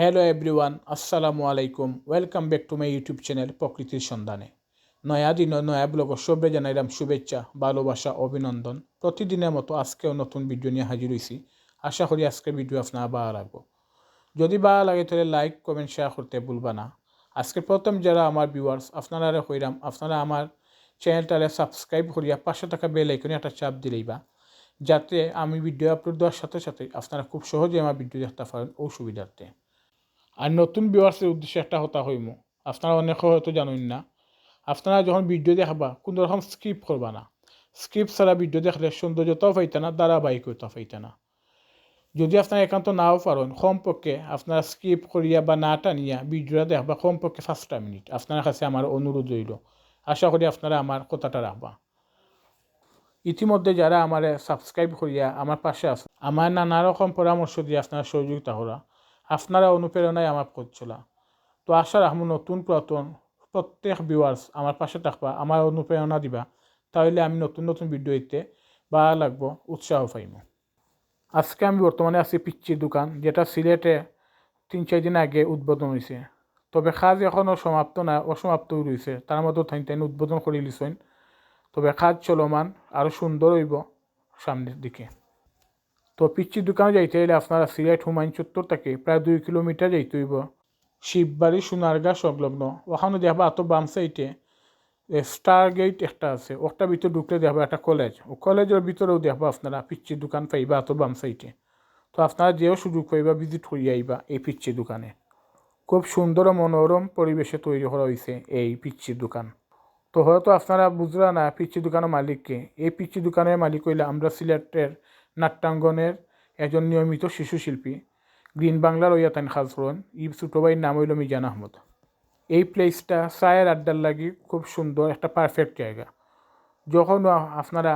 Hello everyone আসসালামু আলাইকুম welcome back to my YouTube channel প্রকৃতির সন্ধানে নয়া দিন নয়া ব্লগ সবে জানাইলাম, শুভেচ্ছা, ভালোবাসা, অভিনন্দন। প্রতিদিনের মতো আজকেও নতুন ভিডিও নিয়ে হাজির হয়েছি আশা করি আজকের ভিডিও আপনার ভালো লাগবো। যদি ভালো লাগে তাহলে লাইক কমেন্ট শেয়ার করতে ভুলবা না। আজকে প্রথম যারা আমার ভিউয়ার্স আপনারা কইরাম, আপনারা আমার চ্যানেলটারে সাবস্ক্রাইব করিয়া পাঁচশো টাকা বেল আইকনে একটা চাপ দিলেই বা যাতে আমি ভিডিও আপলোড দেওয়ার সাথে সাথে আপনারা খুব সহজে আমার ভিডিও দেখতে পারেন ও সুবিধার্থে। আর নতুন ভিউয়ার্সের উদ্দেশ্যে একটা হতা হইম। আপনারা অনেকে হয়তো জানেন না। আপনারা যখন ভিডিও দেখবা, কোনো রকম স্ক্রিপ করবা না। স্ক্রিপ ছাড়া ভিডিও দেখলে সৌন্দর্যতাও পাইতে না, ধারাবাহিকতাও পাইতে না। যদি আপনারা একান্ত নাও পারেন, কমপক্ষে আপনারা স্কিপ করিয়া বা না টানিয়া ভিডিওটা দেখবা কমপক্ষে পাঁচটা মিনিট আপনার কাছে আমার অনুরোধ রইল। আশা করি আপনারা আমার কথাটা রাখবা। ইতিমধ্যে যারা আমার সাবস্ক্রাইব করিয়া আমার পাশে আছে আমার নানা রকম পরামর্শ দিয়ে আপনারা সহযোগিতা করা। আপনারা অনুপ্রেরণায় পথ চলা তো আশা রাখব নতুন পুরাতন, প্রত্যেক ভিউয়ার্স আমার পাশে থাকবা, আমার অনুপ্রেরণা দিবা। তাহলে আমি নতুন নতুন ভিডিও দিতে বা লাগবো, উৎসাহ পাইব। আজকে আমি বর্তমানে আছি পিচ্চির দোকান, যেটা সিলেটে তিন চার দিন আগে উদ্বোধন হয়েছে তবে কাজ এখনও সমাপ্ত না, অসমাপ্ত রয়েছে তার মধ্যে থাইন তাইন উদ্বোধন করে লিছেন তবে কাজ চলমান আরও সুন্দর হইব সামনের দিকে। তো পিচ্চির দোকানে যাইতে হলে আপনারা সিলেট হুমায়ুন চত্বর থেকে প্রায় দুই কিলোমিটার যাইতে হইব। শিববাড়ি, সোনারগাঁ সংলগ্ন। ওখানে দেখবা এত বাম সাইডে স্টার গেট একটা আছে। ওটার ভিতরে ঢুকলে দেখবা একটা কলেজ ও কলেজের ভিতরেও দেখবা আপনারা পিচ্চির দোকান পাইবা এত বাম সাইডে। তো আপনারা যেও সুযোগ পাইবা ভিজিট করিয়া আইবা এই পিচ্চির দোকানে। খুব সুন্দর মনোরম পরিবেশে তৈরি করা হয়েছে এই পিচ্চির দোকান। তো হয়তো আপনারা বুঝলা না পিচ্চি দোকানের মালিককে। এই পিচ্চি দোকানের মালিক হইলে আমরা সিলেটের নাট্যাঙ্গনের একজন নিয়মিত শিশু শিল্পী গ্রিন বাংলার ওইয়া তাইন খাজরন ই ছোটো ভাইয়ের নাম হইল মিজান আহমদ। এই প্লেসটা চায়ের আড্ডার লাগি খুব সুন্দর, একটা পারফেক্ট জায়গা। যখন আপনারা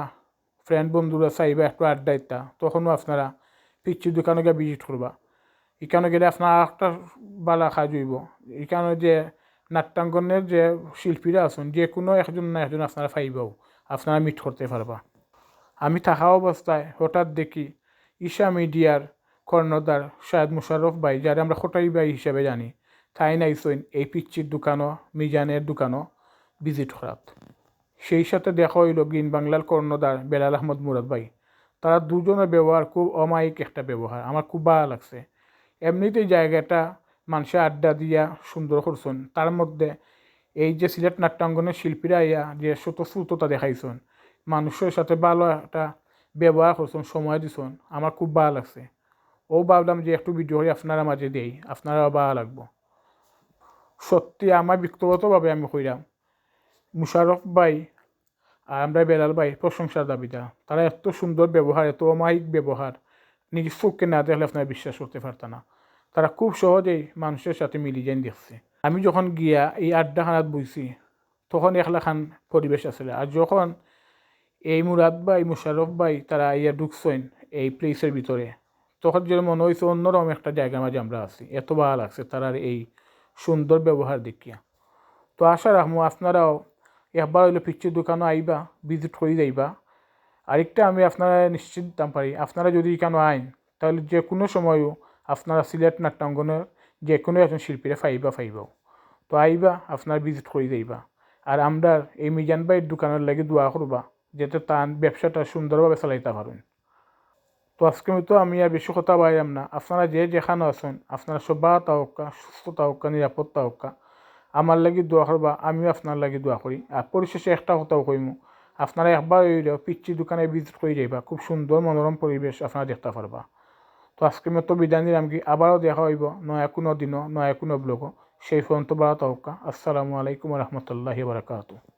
ফ্রেন্ড বন্ধুরা চাইবা একটু আড্ডা ইত্যা তখনও আপনারা পিচ্চি দোকানে গিয়ে ভিজিট করবা। এখানে গেলে আপনার একটা বালা খাজ হইব। এখানে যে নাট্যাঙ্গনের যে শিল্পীরা আছেন, যে কোনো একজন না একজন আপনারা পাইবাও, আপনারা মিট করতে পারবা। আমি থাকা অবস্থায় হঠাৎ দেখি ঈশা মিডিয়ার কর্ণধার শায়দ মুশারফ ভাই, যারা আমরা খোটাই ভাই হিসেবে জানি। তাই নাইছেন এই পিচ্চির দোকানও, মিজানের দোকানও ভিজিট করাত সেই সাথে দেখা হইল গ্রিন বাংলার কর্ণধার বেলাল আহমদ মুরাদ ভাই। তারা দুজনের ব্যবহার খুব অমায়িক একটা ব্যবহার। আমার খুব ভালো লাগছে। এমনিতেই জায়গাটা মানুষের আড্ডা দিয়া সুন্দর করছেন। তার মধ্যে এই যে সিলেট নাট্যাঙ্গনের শিল্পীরা ইয়া যে স্বতঃস্ফূর্ততা দেখাইছেন মানুষের সাথে ভালো একটা ব্যবহার করছেন, সময় দিছেন, আমার খুব ভালো লাগছে। ও ভাবলাম যে একটু ভিডিও করে আপনারা মাঝে দেই, আপনারাও ভালো লাগবো। সত্যি আমার ব্যক্তিগতভাবে আমি কইরাম, মুশারফ ভাই আর আমরা বেলাল ভাই প্রশংসার দাবিদার তারা এত সুন্দর ব্যবহার, এত অমায়িক ব্যবহার, নিজের চোখকে না দেখলে আপনারা বিশ্বাস করতে পারত না। তারা খুব সহজেই মানুষের সাথে মিলি যাই দেখছে। আমি যখন গিয়া এই আড্ডাখানাত বইছি, তখন একলাখান পরিবেশ আসলে আর যখন এই মুরাদ ভাই, মুশারফ ভাই, তারা ইয়া ঢুকছেন এই প্লেসের ভিতরে। তখন যেন মনে হয়েছে অন্যরকম একটা জায়গার মাঝে আমরা আছি। এত ভালো লাগছে তারার এই সুন্দর ব্যবহার দেখিয়া। তো আশা রাখব আপনারাও একবার হইলে পিচ্ছির দোকানও আইবা ভিজিট করে যাইবা আরেকটা আমি আপনারা নিশ্চিত দাম পারি, আপনারা যদি কেন আইন, তাহলে যে কোনো সময়ও আপনারা সিলেট নাট্যাঙ্গনের যে কোনো একজন শিল্পীরা ফাইবা ফাইবাও। তো আইবা, আপনার ভিজিট করে যাইবা আর আমরা এই মিজান ভাইয়ের দোকানের লাগে দোয়া করবা। যাতে তার ব্যবসাটা সুন্দরভাবে চালাইতে পারেন। তো আজকে মতো আমি আর বেশি কথা বাইরাম না। আপনারা যে যেখানে আছেন, আপনারা সবা তাহকা সুস্থ তাহকা নিরাপদ তাহকা আমার লাগি দোয়া করবা, আমিও আপনার লাগি দোয়া করি। আর পরিশেষে একটা কথাও কইমু, আপনারা একবার হইলেও পিচ্ছি দোকানে ভিজিট করে যাইবা। খুব সুন্দর মনোরম পরিবেশ আপনারা দেখতে পারবা। তো আজকে মতো বিদায় নিলাম কি, আবারও দেখা হইব নয়া কোনো দিনও, নয়া কোনো ব্লগও। সেই পর্যন্ত বাড়া তহকা আসসালামু আলাইকুম রহমতুল্লাহি বারকাতু